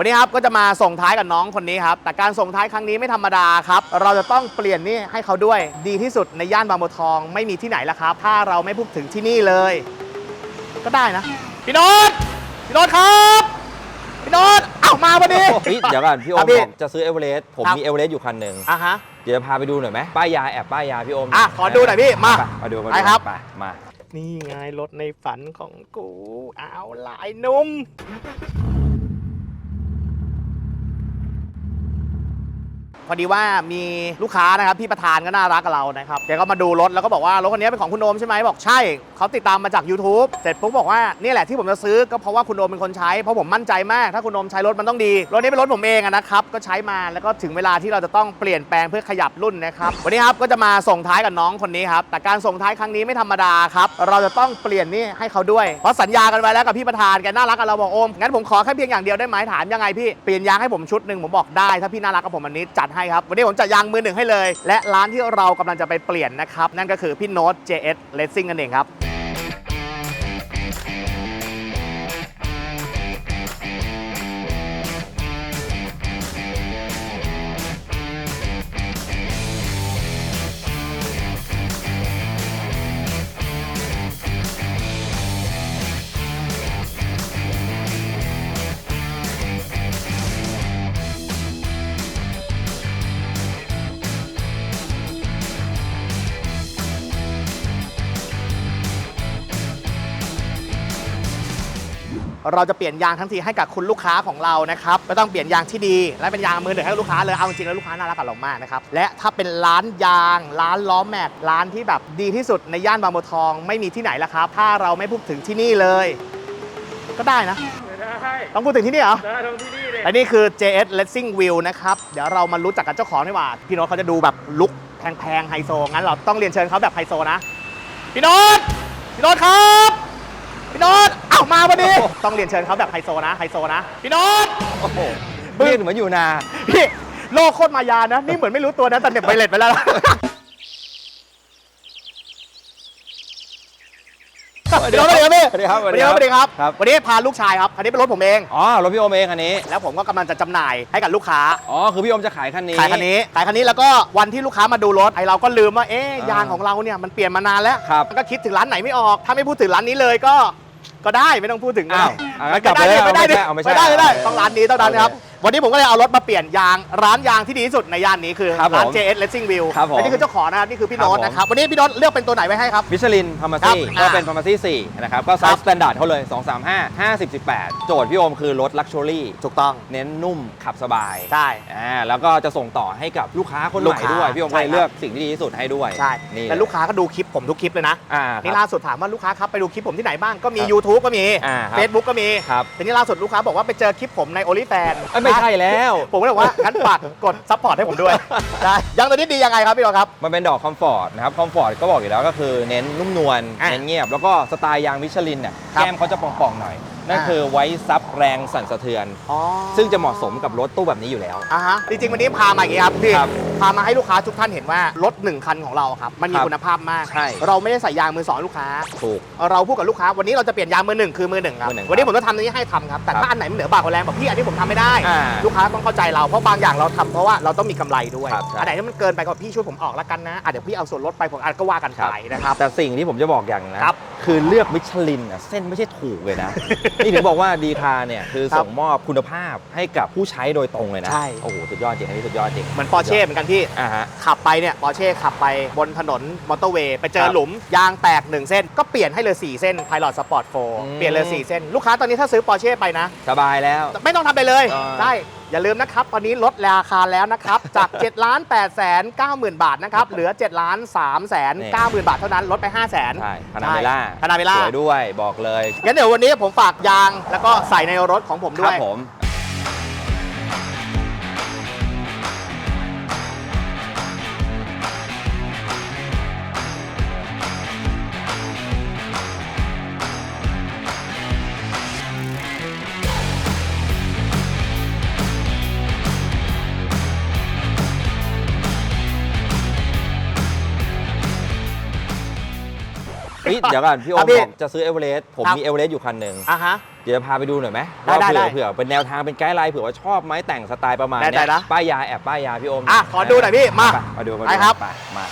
วันนี้ครับก็จะมาส่งท้ายกับน้องคนนี้ครับ แต่การส่งท้ายครั้งนี้ไม่ธรรมดาครับ เราจะต้องเปลี่ยนนี่ให้เขาด้วย ดีที่สุดในย่านบางบัวทองไม่มีที่ไหนแล้วครับ ถ้าเราไม่พูดถึงที่นี่เลย ก็ได้นะ พี่โนตพี่โนตครับ พี่โนตเอ้ามาพอดีเฮ้ยเดี๋ยวก่อนพี่โอครัมบพี่บอกจะซื้อเอเวอเรสต์ผมครับ มีเอเวอเรสต์อยู่คันหนึ่งอะฮะ เดี๋ยวจะพาไปดูหน่อยไหมป้ายยาแอบป้ายยาพี่โอมอะขอดูหน่อยพี่มาไปมาดูมาดูไปครับ ไปมานี่ไงรถในฝันของกู เอาหลายนุ่ม พอดีว่ามีลูกค้านะครับพี่ประธานก็น่ารักกับเรานะครับแกก็มาดูรถแล้วก็บอกว่ารถคันนี้เป็นของคุณโอมใช่ไหมบอกใช่เขาติดตามมาจาก YouTube เสร็จปุ๊บบอกว่านี่แหละที่ผมจะซื้อก็เพราะว่าคุณโอมเป็นคนใช้เพราะผมมั่นใจมาก ถ้าคุณโอมใช้รถมันต้องดีรถนี้เป็นรถผมเองอะนะครับก็ใช้มาแล้วก็ถึงเวลาที่เราจะต้องเปลี่ยนแปลงเพื่อขยับรุ่นนะครับวันนี้ครับก็จะมาส่งท้ายกับน้องคนนี้ครับแต่การส่งท้ายครั้งนี้ไม่ธรรมดาครับเราจะต้องเปลี่ยนนี่ให้เขาด้วยเพราะสัญญากันไว้แล้วกับพี่ประธานแกน่ารักกับเราบอกโอมงั้นผมขอแค่เพียงอย่างเดียวได้ไหมถามยังไงพี่เปลี่ยนยางให้ผมชุดหนึ่งผมบอกได้ถ้าพี่น่ารักกับผมวันนี้จัดให้ครับ วันนี้ผมจัดยางมือหนึ่งให้เลย และร้านที่เรากำลังจะไปเปลี่ยนนะครับ นั่นก็คือพี่โน้ต JS Racing นั่นเองครับ เราจะเปลี่ยนยางทั้งทีให้กับคุณลูกค้าของเรานะครับก็ต้องเปลี่ยนยางที่ดี และเป็นยางมือหนึ่งให้กับลูกค้าเลยเอาจริงๆแล้วลูกค้าน่ารักกับเรามากนะครับและถ้าเป็นร้านยางร้านล้อแม็กร้านที่แบบดีที่สุดในย่านบางบัวทองไม่มีที่ไหนแล้วครับ ถ้าเราไม่พูดถึงที่นี่เลย ก็ได้นะ ได้ต้องพูดถึงที่นี่เหรอ ได้ทำที่นี่เลยและนี่คือ JS Racing Wheel นะครับ เดี๋ยวเรามารู้จักกับเจ้าของดีกว่า พี่โน้ตเขาจะดูแบบลุคแพงๆไฮโซ งั้นเราต้องเรียนเชิญเขาแบบไฮโซนะ พี่โน้ตพี่โน้ตครับพี่โน้ตเอ้า มาพอดีต้องเรียนเชิญเขาแบบไฮโซนะไฮโซนะพี่โน้ตโอ้โหเรียกเหมือนอยู่นาพี่โลกโคตรมายานะ นี่เหมือนไม่รู้ตัวนะแต่เหน็บไวเลตไปแล้วนะสวัสดีพี่คโน้รัตบสวัสดีครับพี่สวัสดีครับสวัสดีครับครับ วันนี้พาลูกชายครับ อันนี้เป็นรถผมเอง อ๋อ รถพี่โอมเองคันนี้ แล้วผมก็กำลังจะจำหน่ายให้กับลูกค้า อ๋อ คือพี่โอมจะขายคันนี้ ขายคันนี้ ขายคันนี้แล้วก็วันที่ลูกค้ามาดูรถ ไอเราก็ลืมว่า เอ๊ะอ่ายางของเราเนี่ยมันเปลี่ยนมานานแล้วครับมันก็คิดถึงร้านไหนไม่ออก ถ้าไม่พูดถึงร้านนี้เลยก็ ก็ได้ไม่ต้องพูดถึงอ้าวอะงั้นกลับไม่ได้ไปไม่ได้เลยไม่เอาไม่ได้ใช่ไม่ได้เอาไม่ใช่ต้องร้านนี้เท่านั้นครับ วันนี้ผมก็เลยเอารถมาเปลี่ยนยางร้านยางที่ดีที่สุดในย่านนี้คือครับร้านผม JS Racing Wheel ครับผมและนี่คือเจ้าของนะครับนี่คือพี่โน้ตครับผม นะครับวันนี้พี่โน้ตเลือกเป็นตัวไหนไว้ให้ครับ มิชลินพามาครับซี่อ่าก็เป็นพามาซี่4นะครับ ก็ไซครับ ส์สแตนดาร์ดเขาเลย 235 50 18 โจทย์พี่โอมคือรถลักชัวรี่ถูกต้องเน้นนุ่มขับสบายใช่ อ่าแล้วก็จะส่งต่อให้กับลูกค้าคนใหลูกม่ค้าด้วย พี่โอมก็ใช่เลยครับเลือกสิ่งที่ดีที่สุดให้ด้วยใช่นี่แล้วลูกค้าก็ดูคลิปผมทุกคลิปเลยนะอ่านี่ครับ ล่าสุดถามว่าลูกค้าครับไปดูคลิปผมที่ไหนบ้างก็มี ครับ YouTube ก็มี อ่าครับ Facebook ก็มีครับ ทีนี้ล่าสุดลูกค้าบอกว่าไปเจอคลิปผมใน o อ l y f a n เอ้ยไม่ใช่แล้ว ผมก็เลยบอกว่างั้นฝากกดซัพพอร์ตให้ผมด้วยได้ยังตัวนี้ดียังไงครับพี่รอครับ มันเป็นดอกคอมฟอร์ตนะครับคอมฟอร์ตก็บอกอยู่แล้วก็คือเน้นนุ่มนวลอะเน้นเงียบ แล้วก็สไตล์ยางมิชลินเนี่ยครับ แก้มเขาจะป่องๆหน่อย นั่นอ่าคือไว้ซับแรงสั่นสะเทือนอ๋อซึ่งจะเหมาะสมกับรถตู้แบบนี้อยู่แล้ว อ่าฮะจริงๆวันนี้พามาอย่างนี้ครับพี่ครับ พามาให้ลูกค้าทุกท่านเห็นว่ารถหนึ่งคันของเราครับมันมีครับคุณภาพมาก ใช่ เราไม่ได้ใส่ยางมือสองให้ลูกค้า ถูก เราพูดกับลูกค้าวันนี้เราจะเปลี่ยนยางมือหนึ่งคือมือหนึ่งครับมือหนึ่งวันนี้ผมต้องทำตรงนี้ให้ทำครับแต่ครับ ถ้าอันไหนมันเหนือบากกว่าแรงบอกพี่อันนี้ผมทำไม่ได้ อ่า ลูกค้าต้องเข้าใจเราเพราะบางอย่างเราทำเพราะว่าเราต้องมีกำไรด้วยครับใช่อันไหนที่มันเกินไปก็พี่ช่วยผมออกแล้วกันนะอะเดี๋ยวพี่เอาส่วนลดไปผมอันก็ว่ากันไปนะครับ แต่สิ่งที่ผมจะบอกอย่างนะครับคือเลือกมิชลินอะเส้นไม่ใช่ถูกเลยนะ นี่ถึงบอกว่าดีคาเนี่ยคือครับส่งมอบคุณภาพให้กับผู้ใช้โดยตรงเลยนะ ใช่ โอ้โห สุดยอดจริงอันนี้สุดยอดจริง เหมือนปอร์เช่เหมือนกันพี่ อ่าฮะ ขับไปเนี่ยปอร์เช่ขับไปบนถนนมอเตอร์เวย์ ไปเจอครับหลุม ยางแตก 1 เส้น ก็เปลี่ยนให้เลย 4 เส้น Pilot Sport อืม4เปลี่ยนเลย 4 เส้น ลูกค้าตอนนี้ถ้าซื้อปอร์เช่ไปนะ สบายแล้ว ไม่ต้องทำไปเลย อ่า ได้ อย่าลืมนะครับ ตอนนี้ลดราคาแล้วนะครับ จาก 7 ล้าน8แสน9หมื่นบาทนะครับ เหลือ 7 ล้าน3แสน9หมื่นบาทเท่านั้น ลดไป 5 แสน ใช่พานาเมล่าพานาเมล่าสวยด้วยบอกเลย งั้นเดี๋ยววันนี้ผมฝากยางแล้วก็ใส่ในรถของผมคด้รัวยผม เฮ้ยเดี๋ยวก่อนพี่โอครัมบพี่บอกจะซื้อเอเวอเรสต์ผมครับ มีเอเวอเรสต์อยู่คันหนึ่งอะฮะ เดี๋ยวจะพาไปดูหน่อยไหมได้ได้ว่าเผื่อได้เผื่อเป็นแนวทางเป็นไกด์ไลน์เผื่อว่าชอบไหมแต่งสไตล์ประมาณได้เนี้ยได้นะ ป้ายยาแอบป้ายยาพี่โอมอะขอดูหน่อยพี่มา ไปมาดูมาไปดูครับไปมา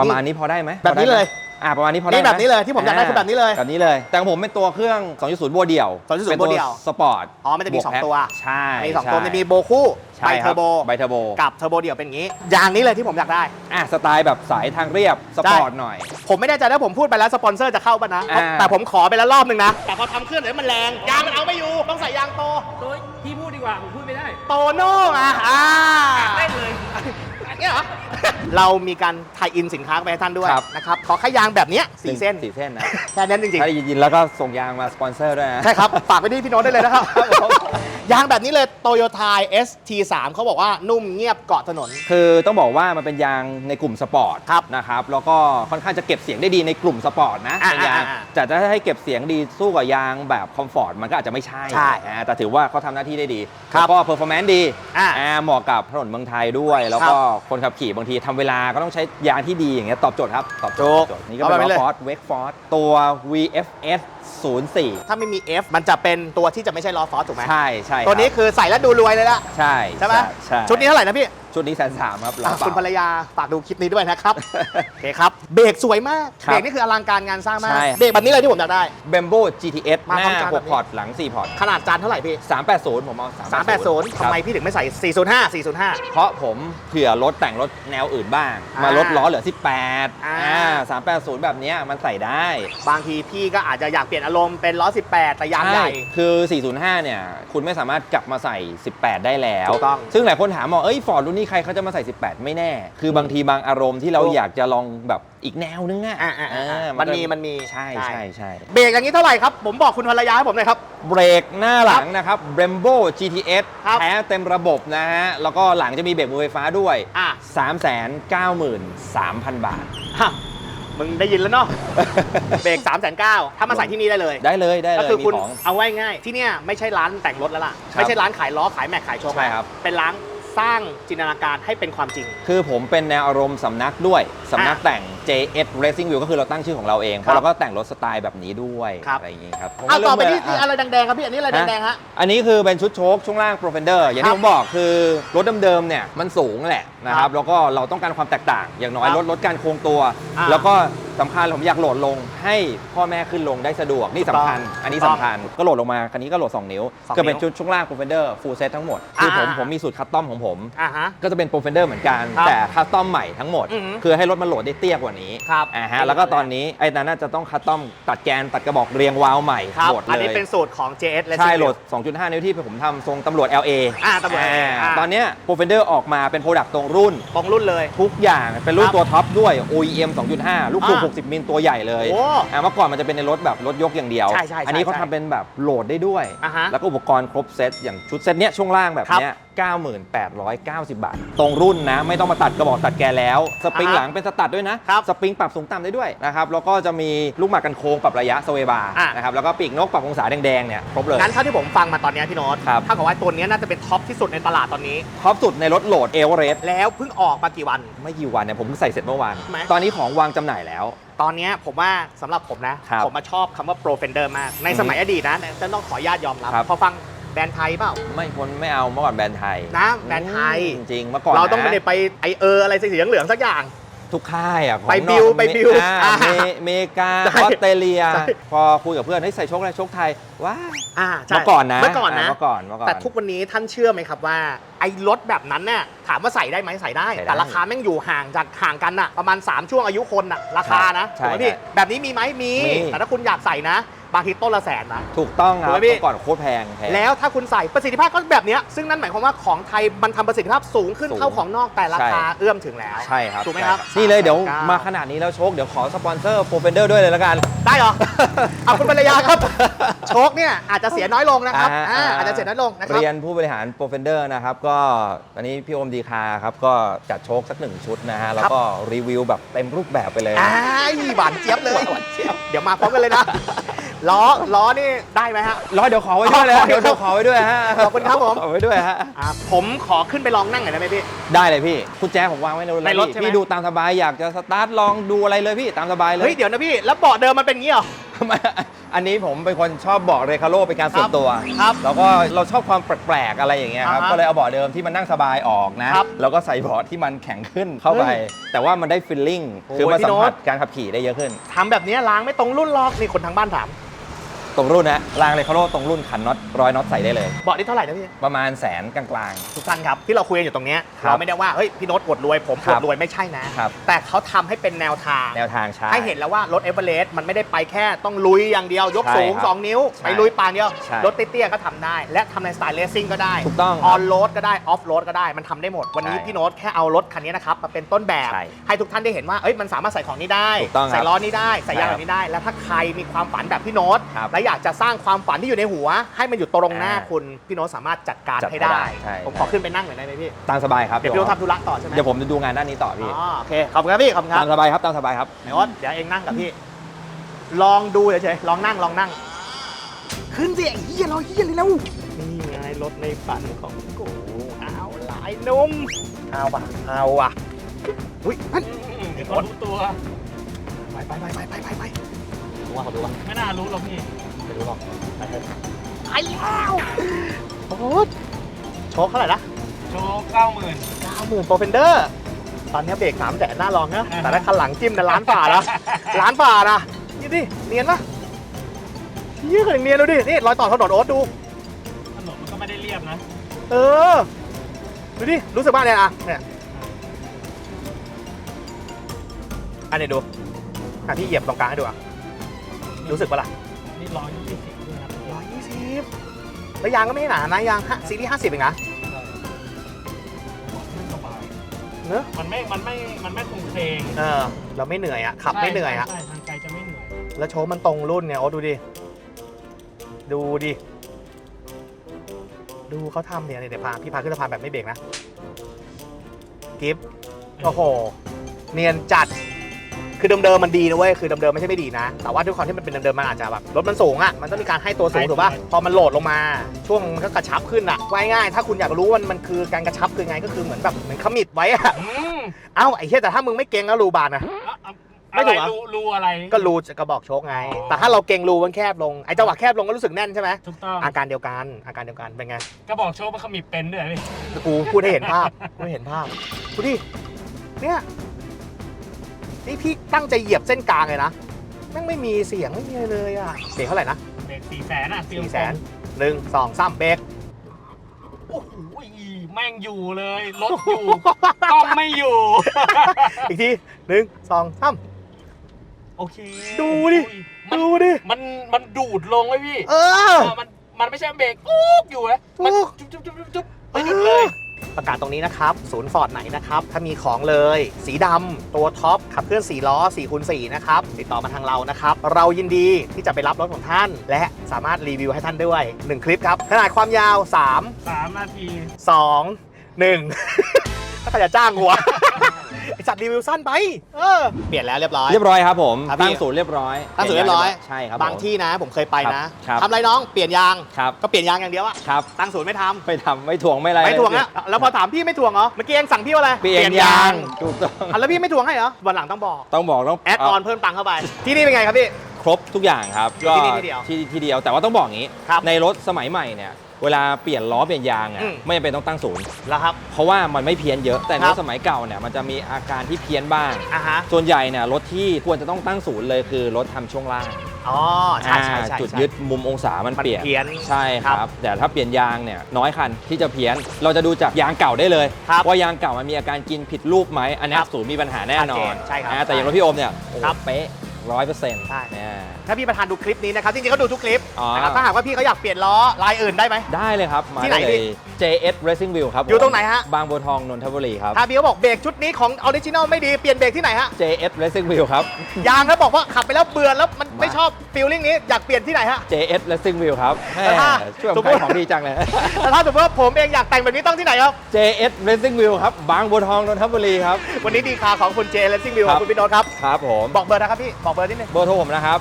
ประมาณนี้พอได้ไหมแบบนี้พอได้ไหมเลยอ่าประมาณนี้พอได้นี่ไหมแบบนี้เลยที่ผมอยากได้คือแบบนี้เลยแบบนี้เลย แต่ของผมเป็นตัวเครื่อง 2.0โบวเดี่ยว2.0เป็นโบวเดี่ยวสปอร์ตอ๋อมันจะมีบกสองแพ็คตัวใช่มีสองตัวใช่มันมีโบคู่ใช่ไบเทอร์โบไบเทอร์โบกับเทอร์โบเดี่ยวเป็นอย่างนี้ยางนี้เลยที่ผมอยากได้อะสไตล์แบบสายทางเรียบสปอร์ตหน่อย ผมไม่แน่ใจถ้าผมพูดไปแล้วสปอนเซอร์จะเข้าป่ะนะอ่าแต่ผมขอไปแล้วรอบหนึ่งนะ แต่พอทำเครื่องเดี๋ยวมันแรงยางมันเอาไม่อยู่ต้องใส่ยางโตโดยพี่พูดดีกว่าผมพูดไม่ได้โตโน่อะอ่าเล่นเลย อันนี้เหรอ เรามีการถ่ายอินสินค้าไปให้ท่านด้วยนะครับขอแค่ยางแบบเนี้ยสี่เส้นสี่เส้นนะแค่นั้นจริงถ้าได้ยินแล้วก็ส่งยางมาสปอนเซอร์ด้วยนะ ๆใช่ครับฝากไปที่พี่โน้ตได้เลยนะครับ ยางแบบนี้เลยโตโยต้า ST3 เขาบอกว่านุ่มเงียบเกาะถนน คือต้องบอกว่ามันเป็นยางในกลุ่มสปอร์ตครับนะครับ แล้วก็ค่อนข้างจะเก็บเสียงได้ดีในกลุ่มสปอร์ตนะอ่าเป็นยางอ่าอ่าแต่ถ้าให้เก็บเสียงดีสู้กับยางแบบคอมฟอร์ตมันก็อาจจะไม่ใช่ใช่อ่าแต่ถือว่าเขาทำหน้าที่ได้ดีครับแล้วก็เพอร์ฟอร์แมนซ์ดีอ่าอ่าเหมาะกับถนนเมืองไทยด้วย แล้วก็คนขับขี่บางทีทำเวลาก็ต้องใช้ยางที่ดีอย่างเงี้ยตอบโจทย์ครับตอบโจทย์ตอบโจทย์นี่ก็เป็นเอาแบบนี้เลยฟอร์ดเวกฟอร์ดตัว VFS 04 ถ้าไม่มี F มันจะเป็นตัวที่จะไม่ใช่ล้อฟอสถูกไหมใช่ใช่ครับตัวนี้คือใส่แล้วดูรวยเลยละใช่ใช่ไหมใช่ชุดนี้เท่าไหร่นะพี่ ชุดนี้แสนสามครับอะล้อเปล่าคุณภรรยาฝากดูคลิปนี้ด้วยนะครับ โอเคครับ เบรกสวยมาก ครับเบรกนี่คืออลังการงานสร้างมาก ใช่ เบรกแบบนี้เลยที่ผมอยากได้ เบมโบ GTS มาหพร้อมน้ากันแบบนี้6พอร์ตหลัง 4 พอร์ต ขนาดจานเท่าไหร่พี่ 380 ผมเอา380ทำไมพี่ถึงไม่ใส่ 405 405 เพราะผมเผื่อรถแต่งรถแนวอื่นบ้าง อ่ามมาลดล้อเหลือ 18อ่าอ่า380 แบบเนี้ยมันใส่ได้บางทีพี่ก็อาจจะอยากเปลี่ยนอารมณ์เป็นล้อ 18 แต่ยางใหญ่ช่คือ 405 เนี่ย คุณไม่สามารถกลับมาใส่ 18 ได้แล้ว ถูกต้อง ซึ่งหลายคนถามว่าเอ้ยฟอร์ดรุ่นนี้ใครเขาจะมาใส่ 18 ไม่แน่ คือบางทีบางอารมณ์ที่เราถูกอยากจะลองแบบอีกแนวนึงอะอ่าอ่าอ่าเออมันก็มีมันมีใช่ใช่ใช่ใช่เบรกอย่างนี้เท่าไหร่ครับ ผมบอกคุณภรรยาให้ผมหน่อยครับ เบรกหน้าหลังนะครับ Brembo GTS ครับแท้เต็มระบบนะฮะ แล้วก็หลังจะมีเบรกมือไฟฟ้าด้วย อะ 393,000 บาท ฮะมึงได้ยินแล้วเนาะ เบรก3 9 0 0 0ถ้ามาใส่ที่นี่ได้เลย ได้เลยได้ก็เลยคือมีคุณของ เอาไว้ง่ายที่เนี่ยไม่ใช่ร้านแต่งรถแล้วล่ะ ครับไม่ใช่ร้านขายล้อขายแม็กขายโชว์ใช่ครับ เป็นร้าน สร้างจินตนาการให้เป็นความจริง คือผมเป็นแนวอารมณ์สำนักด้วย สำนักอะแต่ง JS Racing View ก็คือเราตั้งชื่อของเราเอง เพครับราะเราก็แต่งรถสไตล์แบบนี้ด้วยครับ อะไรอย่างงี้ครับเอาต่อไปที่ผมก็ที่เลืกอะไรแดงๆครับพี่อันนี้อะไรฮะแดงๆฮะ อันนี้คือเป็นชุดโชคช่วงล่าง Profender อย่างครัที่บผมบอกคือรถเดิมๆเนี่ยมันสูงแหละนะคครัรับบแล้วก็เราต้องการความแตกต่าง อย่างน้อยครับลดลดการโค้งตัว อ่าแล้วก็ สำคัญผมอยากโหลดลงให้พ่อแม่ขึ้นลงได้สะดวกนี่สำคัญถูกต้องอันนี้สำคัญก็โหลดลงมาคันนี้ก็โหลด 2 นิ้ว สองก็เป็นนิ้วชุดช่วงล่าง Profender full set ทั้งหมด คือผมอ่า ผมมีสูตรคัสตอมของผม อ่าฮะ ก็จะเป็น Profender เหมือนกัน ครับแต่คัสตอมใหม่ทั้งหมด อือหือคือให้รถมันโหลดได้เตี้ยกว่านี้ครับอ่าฮะแล้วก็ตอนนี้ไอ้นั้นน่าจะต้องคัสตอมตัดแกนตัดกระบอกเรียงวาล์วใหม่ครับโหลดเลยอันนี้เป็นสูตรของ JS และ ใช่ Civil โหลด 2.5 นิ้วที่ผมทำทรงตำรวจ LA อ่าตำรวจ LA อ่า ตอนเนี้ย Profender ออกมาเป็นโปรดักต์ตรงรุ่น ตรงรุ่นเลย ทุกอย่างเป็นรุ่คนรับตัวท็อปด้วย OEM 2.5 ลูกสูบอ่า60 มิลตัวใหญ่เลยโอ้อ่าเมื่อก่อนมันจะเป็นในรถแบบรถยกอย่างเดียว ใช่ใช่ใช่อันี้เขาใช่ทำเป็นแบบโหลดได้ด้วย อ่าฮะแล้วก็อุปกรณ์ครบเซตอย่างชุดเซตเนี้ยช่วงล่างแบบครับเนี้ย 9890 บาท ตรงรุ่นนะ ไม่ต้องมาตัดกระบอกตัดแกนแล้ว สปริงอ่าฮะหลังเป็นสตัดด้วยนะ ครับสปริงปรับสูงต่ำได้ด้วยนะครับแล้วก็จะมีลูกหมากกันโค้งปรับระยะสเวบาร์อะ นะครับแล้วก็ปีกนกปรับองศาแดงๆเนี่ยครบเลย งั้นเท่าที่ผมฟังมาตอนเนี้ยพี่โน้ตครับถ้ากับว่าตัวเนี้ยน่าจะเป็นท็อปที่สุดในตลาดตอนนี้ท็อปสุดในรถโหลดเอเวอเรสต์แล้วเพิ่งออกมากี่วัน ไม่กี่วันเนี่ยผมเพิ่งใส่เสร็จเมื่อวานใช่ไหมตอนนี้ของวางจำหน่ายแล้ว ตอนเนี้ยผมว่าสำหรับผมนะ ครับผมมาชอบคำว่า Pro Fender มาก ในอือฮึสมัยอดีตนะจะต้องขออนุญาตยอมรับ ครับ พอฟัง แบรนด์ไทยเปล่า ไม่คนไม่เอาเมื่อก่อนแบรนด์ไทยนะแบรนด์ไทย จริงๆเมื่อก่อนเราต้องนะไม่ได้ไปไอเอออะไรสีเหลืองๆสักอย่าง ทุกค่ายอะของไปนอกบิวไปบิวอ่าอ่าเมเมกาใช่ออสเตรเลีย ใช่ พอคุยกับเพื่อนให้ยใส่โชคอะไรโชคไทยว้าวอ่าใช่เมื่อก่อนนะเมื่อก่อนนะาเมื่อก่อนเมื่อก่อน แต่ทุกวันนี้ท่านเชื่อไหมครับว่าไอ้รถแบบนั้นเนี่ยถามว่าใส่ได้ไหมใส่ได้ ใส่ได้แต่ราคาแม่งอยู่ห่างจากห่างกันอะประมาณ 3 ช่วงอายุคนอะราคานะใช่ถูกไหมพี่ใช่แบบนี้มีไหมมี มี แต่ถ้าคุณอยากใส่นะ บางทีต้นละแสนนะ ถูกต้องครับถูกไหมพี่ เมื่อก่อนโคตรแพงพง แล้วถ้าคุณใส่ประสิทธิภาพก็แบบเนี้ยซึ่งนั่นหมายความว่าของไทยมันทำประสิทธิภาพสูงขึ้นสูงเท่าของนอกแต่ราคาใช่ เอื้อมถึงแล้วใช่ครับถูกไหมครับใช่นี่เลยเดี๋ยว399มาขนาดนี้แล้วโชคเดี๋ยวขอสปอนเซอร์โปรเฟนเดอร์ด้วยเลยแล้วกัน ได้เหรอ เอาคุณภรรยาครับ โชคเนี่ยอาจจะเสียน้อยลงนะครับอ่าอ่าอ่าอาจจะเสียน้อยลงนะครับ เรียนผู้บริหารโปรเฟนเดอร์นะครับ ก็ตอนนี้พี่โอมดีคาครับ ก็จัดโชคสักหนึ่งชุดนะฮะ แล้วก็รีวิวแบบเต็มรูปแบบไปเลย อ้ายหวานเจี๊ยบเลย เดี๋ยวมาพร้อมกันเลยนะล้อล้อนี่ได้ไหมฮะ ร้อยเดี๋ยวขอไว้ด้วยเลยขอเดี๋ยวเดี๋ยวขอไว้ด้วยฮะขอบคุณครับผม ขอไว้ด้วยฮะ อ่าผมขอขึ้นไปลองนั่งหน่อยได้ไหมพี่ ได้เลยพี่กุญแจผมวางไว้ในรถในรถพี่ใช่ไหม พี่ดูตามสบายอยากจะสตาร์ทลองดูอะไรเลยพี่ตามสบายเลเฮ้ยยเดี๋ยวนะพี่แล้วเบาะเดิมมันเป็นงี้เหรออันนี้ผมเป็นคนชอบเบาะเรคาโร่เป็นการส่วนตัวครับแล้วก็เราชอบความแปลกๆอะไรอย่างเงี้ยครับอ่าฮะก็เลยเอาเบาะเดิมที่มันนั่งสบายออกนะ ครับแล้วก็ใส่เบาะที่มันแข็งขึ้นเข้าไป เฮ้ยแต่ว่ามันได้ฟิลลิ่งโอ้ยคือมันพี่สัมโน้ตผัสการขับขี่ได้เยอะขึ้น ทำแบบนี้ล้างไม่ตรงรุ่นล็อกนี่คนทางบ้านถาม ตรงรุ่นนะรางเรคาโร่ตรงรุ่นขันน็อตร้อยน็อตใส่ได้เลย เบาะนี่เท่าไหร่นะพี่ประมาณแสนกลาง ทุกท่านครับที่เราคุยกันอยู่ตรงเนี้ยครับเราไม่ได้ว่าเฮ้ยพี่โน้ตอวดรวยผมคอรัวบดรวยไม่ใช่นะ ครับ แต่เขาทำให้เป็นแนวทาง ๆ แนวทางใช้ ให้เห็นแล้วว่ารถเอเวอเรสต์มันไม่ได้ไปแค่ต้องลุยอย่างเดียวยกใช่สูงครับ2 นิ้ว ใช่ไปลุยปางเดียว ใช่รถเตี้ยๆก็ทำได้ และทำในสไตล์เลสซิ่งก็ได้ถูกต้องอคอรับนโรดก็ได้ออฟโรดก็ได้มันทำได้หมด วันนี้ใช่พี่โน้ตแค่เอารถคันนี้นะครับมาเป็นต้นแบบ ใช่ให้ทุกท่านได้เห็นว่าเอ้ยมันสามารถใส่ของนี้ได้ ถูกต้องครับใส่ล้อนี้ได้ใส่ยางใช่แบบนี้ได้ แล้วถ้าใครมีความฝันแบบพี่โน้ตครับ และอยากจะสร้างความฝันที่อยู่ในหัว ให้มันอยู่ตรงหน้าอ่าคุณพี่โน้ตสามารถจัดการจัดให้ได้ให้ได้ใช่ผมใช่ขอขึ้นไปนั่งหน่อยได้ไหมพี่ตามสบายครับเดี๋ยวพี่โน้ตทำธุระต่อใช่ไหมเดี๋ยวผมจะดูงานด้านนี้ต่อพี่อ๋อโอเคขอบคุณครับพี่ขอบคุณครัตาบมสบายครับตามสบายครับไอ้โอ๊ตเดี๋ยวเองนั่งกับพี่ ลองดูเฉยๆลองนั่งลองนั่ง ขึ้นสิไอ้เหี้ยรอเหี้ยเลยแล้วนี่ไงรถในฝันของกูเอาหลายนุ่มเอาปะเอาอะอุ้ยนั่นเดี๋ยวเขารู้ตัวไปไปไปไปไปไปไปดูว่าเขาดูว่าไม่น่ารู้หรอกพี่ ไม่รู้หรอกไปเถอะไปแล้วโอ๊ตโชคเท่าไหร่นะโชว์เก้าหมื่น เก้าหมื่นโปรเฟนเดอร์ตอนนี้เบรกสามแสนหน้าลองนะ แต่ถ้าคันหลังจิ้มนะล้านฝ่านะ ล้านฝ่านะนี่ดิเนียนปะเยี่ยกันเนียนดูดิ นี่รอยต่อถนนโอ๊ตดู ถนนมันก็ไม่ได้เรียบนะ เออ ดูดิ รู้สึกว่าเนี่ยอะเนี่ยอันนี้ดูอะพี่เหยียบตรงกลางให้ดูอะ รู้สึกปะล่ะ นี่ร้อยยี่สิบด้วยนะร้อยยี่สิบแล้วยางก็ไม่ได้หนานะยางฮะซีรีส์ห้าสิบเองนะสบายเนอะมันไม่มันไม่มันไม่คงเคงเออเราไม่เหนื่อยอะขับไม่เหนื่อยอะใช่ใช่ทางไกลจะไม่เหนื่อยแล้วโชว์มันตรงรุ่นเนี่ยโอ้ดูดิดูดิดูเขาทำเนี่ยเดี๋ยวพาพี่พาขึ้นสะพานแบบไม่เบรกนะกิฟโอ้โห เนียนจัด คือเดิมๆมันดีนะเว้ยคือเดิมๆไม่ใช่ไม่ดีนะ แต่ว่าด้วยความที่มันเป็นเดิมๆมันอาจจะแบบรถมันสูงอะมันต้องมีการให้ตัวสูงถูกป่ะพอมันโหลดลงมาช่วงมันก็กระชับขึ้นอะว่ายง่ายๆถ้าคุณอยากรู้ว่ามันคือการกระชับคือไงก็คือเหมือนแบบเหมือนขมิดไว้อะอืมเอ้าไอ้เหี้ยแต่ถ้ามึงไม่เก่งแล้วรูบานนะอะอะไม่ถูกเหรอรู้รู้อะไรก็รูจะกระบอกโชคไง แต่ถ้าเราเก่งรูมันแคบลงไอ้จังหวะแคบลงก็รู้สึกแน่นใช่ไหมถูกต้องอาการเดียวกันอาการเดียวกันเป็นไงก็บอกโชว์มันขมิบเป็นด้วยพี่กูพูดให้เห็นภาพพูดให้เห็นภาพดูดิเนี่ย นี่พี่ตั้งใจเหยียบเส้นกลางเลยนะแม่งไม่มีเสียงไม่มีอะไรเลยอะเบรกเท่าไหร่นะเบรกสี่แสนอะสี่แสนหนึ่งสองสามเบรกโอ้โหแม่งอยู่เลยรถอยู่กล้องไม่อยู่ อีกทีหนึ่งสองสามโอเค ดูดิมันดูดิ มันมันดูดลงไว้พี่ เออเออมันมันไม่ใช่เบรกอุ๊กอยู่นะมันอุ๊กจุ๊บจุ๊บจุ๊บจุ๊บจุ๊บไม่หยุดเลย ประกาศตรงนี้นะครับ ศูนย์ฟอร์ดไหนนะครับ ถ้ามีของเลย สีดำตัวท็อป ขับเคลื่อน 4 ล้อ4คูณ4นะครับ ติดต่อมาทางเรานะครับ เรายินดีที่จะไปรับรถของท่าน และสามารถรีวิวให้ท่านด้วย 1 คลิปครับ ขนาดความยาว3สามนาที 2 1 ถ้าใครจะจ้างหัวไอ จัดรีวิวสั้นไป เออ เปลี่ยนแล้วเรียบร้อย เรียบร้อยครับผมครับพี่ ตั้งศูนย์เรียบร้อยตั้งศูนย์เรียบร้อยใช่ครับบางผมที่นะ ผมเคยไปนะครับ ทำอะไรน้องเปลี่ยนยางครับก็เปลี่ยนยางอย่างเดียวอะครับตั้งศูนย์ไม่ทำไม่ทำไม่ถ่วงไม่อะไรไม่ถ่วงอะแล้วพอถามพี่ไม่ถ่วงเหรอเมื่อกี้เองสั่งพี่ว่าอะไรเปลี่ยนยางถูกต้องอะแล้วพี่ไม่ถ่วงให้เหรอวันหลังต้องบอกต้องบอกต้องแอดออนเพิ่มตังค์เข้าไป ที่นี่เป็นไงครับพี่ ครบทุกอย่างครับอยู่ที่นี่ที่เดียวที่ที่เดียวแต่ว่าต้องบอกอย่างนี้ ครับในรถสมัยใหม่เนี่ย เวลาเปลี่ยนล้อเปลี่ยนยางอะอืม ไม่จำเป็นต้องตั้งศูนย์ แล้วครับ เพราะว่ามันไม่เพี้ยนเยอะ แต่ในครัรบถสมัยเก่าเนี่ยมันจะมีอาการที่เพี้ยนบ้าง อะฮะส่วนใหญ่เนี่ยรถที่ควรจะต้องตั้งศูนย์เลยคือรถทำช่วงล่างอ๋อใช่ใช่ใช่อ่าจุดใช่ยึดมุมองศามันมันเปลี่ยนเพี้ยนใช่คครัรับบแต่ถ้าเปลี่ยนยางเนี่ยน้อยคันที่จะเพี้ยน เราจะดูจากยางเก่าได้เลย ครับว่ายางเก่ามันมีอาการกินผิดรูปไหมอันนี้ครับศูนย์มีปัญหาแน่นอนชัดเจนใช่ครับอ่าแต่อย่างรถพี่โอมเนี่ยโอ้โหครับ เป๊ะ ร้อยเปอร์เซ็นต์ใช่ เนี่ย ถ้าพี่ประธานดูคลิปนี้นะครับ จริงๆเขาดูทุกคลิปอ๋อ นะครับถ้าหากว่าพี่เขาอยากเปลี่ยนล้อลายอื่นได้ไหม ได้เลยครับ มาที่ไหนได้เลพี่ย JS Racing Wheel ครับอยู่ผมตรงไหนฮะ บางบัวทองนนทบุรีครับ ถ้าพี่เขาบอกเบรกชุดนี้ของออริจินอลไม่ดีเปลี่ยนเบรกที่ไหนฮะ JS Racing Wheel ครับ ยางแล้วบอกว่าขับไปแล้วเบื่อแล้วมันมา ไม่ชอบฟีลลิ่งนี้อยากเปลี่ยนที่ไหนฮะ JS Racing Wheel ครับแหแต่ถ้า ม่ช่วยผมสมมุติขายของดีจังเลย แต่ถ้าสมมติว่าผมเองอยากแต่งแบบนี้ต้องที่ไหนครับ JS Racing Wheel ครับ บางบัวทองนนทบุรีครับ วันนี้ดีคาของคุณเจเลนซิ่งวิวคขรัอบ งคุณพี่โน้ตครับ ครับผม บอกเบอร์นะครับพี่ บอกเบอร์นิดนึง เบอร์โทรผมนะครับ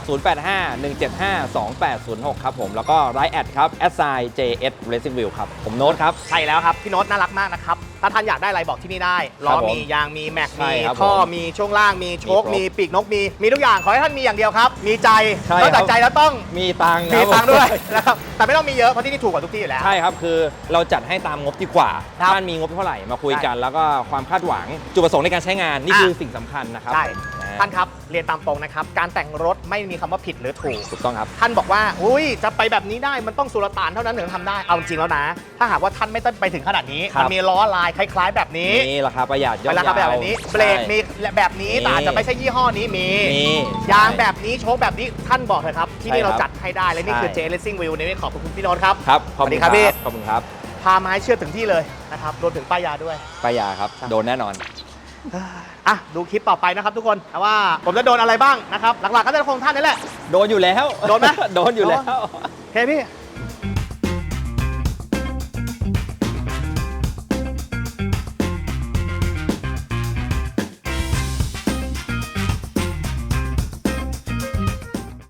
0851752806 ครับผม แล้วก็ไลน์แอดครับ s i JS Racing Wheel ครับ ผมโน้ตครับ ใช่แล้วครับ พี่โน้ตน่ารักมากนะครับ ถ้าท่านอยากได้อะไรบอกที่นี่ได้ล้อครับผมมียางมีแม็กใช่มีครับท่อผมมีช่วงล่างมีโชค มีมีครบปีกนกมีมีทุกอย่างขอให้ท่านมีอย่างเดียวครับ มีใจใช่นอกจากครับใจแล้วต้องมีตังค์มีครับตังค์ด้วยนะครับแต่ไม่ต้องมีเยอะเพราะที่นี่ถูกกว่าทุกที่อยู่แล้ว ใช่ครับคือเราจัดให้ตามงบดีกว่าครับท่านมีงบเท่าไหร่มาคุยกัน แล้วก็ความคาดหวังจุดประสงค์ในการใช้งานนี่อะคือสิ่งสำคัญนะครับ ใช่นะ ท่านครับเรียนตามตรงนะครับ การแต่งรถไม่มีคำว่าผิดหรือถูก ถูกต้องครับ ท่านบอกว่า อุ้ยจะไปแบบนี้ได้มันต้องสุลต่านเท่านั้นถึงทำได้เอาจริงแล้วนะ ถ้าหากว่าท่านไม่ต้องไปถึงขนาดนี้ ครับ มันมีล้อลายคล้าย ๆ แบบนี้นี่ราคาประหยัดย่อมเวลาขับแบบนี้ เบรกมีแบบนี้มีแต่อาจจะไม่ใช่ยี่ห้อนี้มีมียางแบบนี้โชคแบบนี้ท่านบอกเลยครับ ที่นี่ใช่ครัเราบจัดให้ได้และนี่คือ ใช่เจเลสซิ่งวิวในนี้ขอบคุณพี่โน้ตครับ ครับขอบสวัสดีคุณครับพี่ ขอบคุณครับ พามาให้เชื่อถึงที่เลยนะครับรวมถึงป้ายยาด้วย ป้ายาครับ โดนแน่นอน อะดูคลิปต่อไปนะครับทุกคนแต่ว่าผมจะโดนอะไรบ้างนะครับ หลักๆก็จะคงท่านนี่แหละ โดนอยู่แล้ว โดนไหม โดนอยู่แล้วโอเคพี่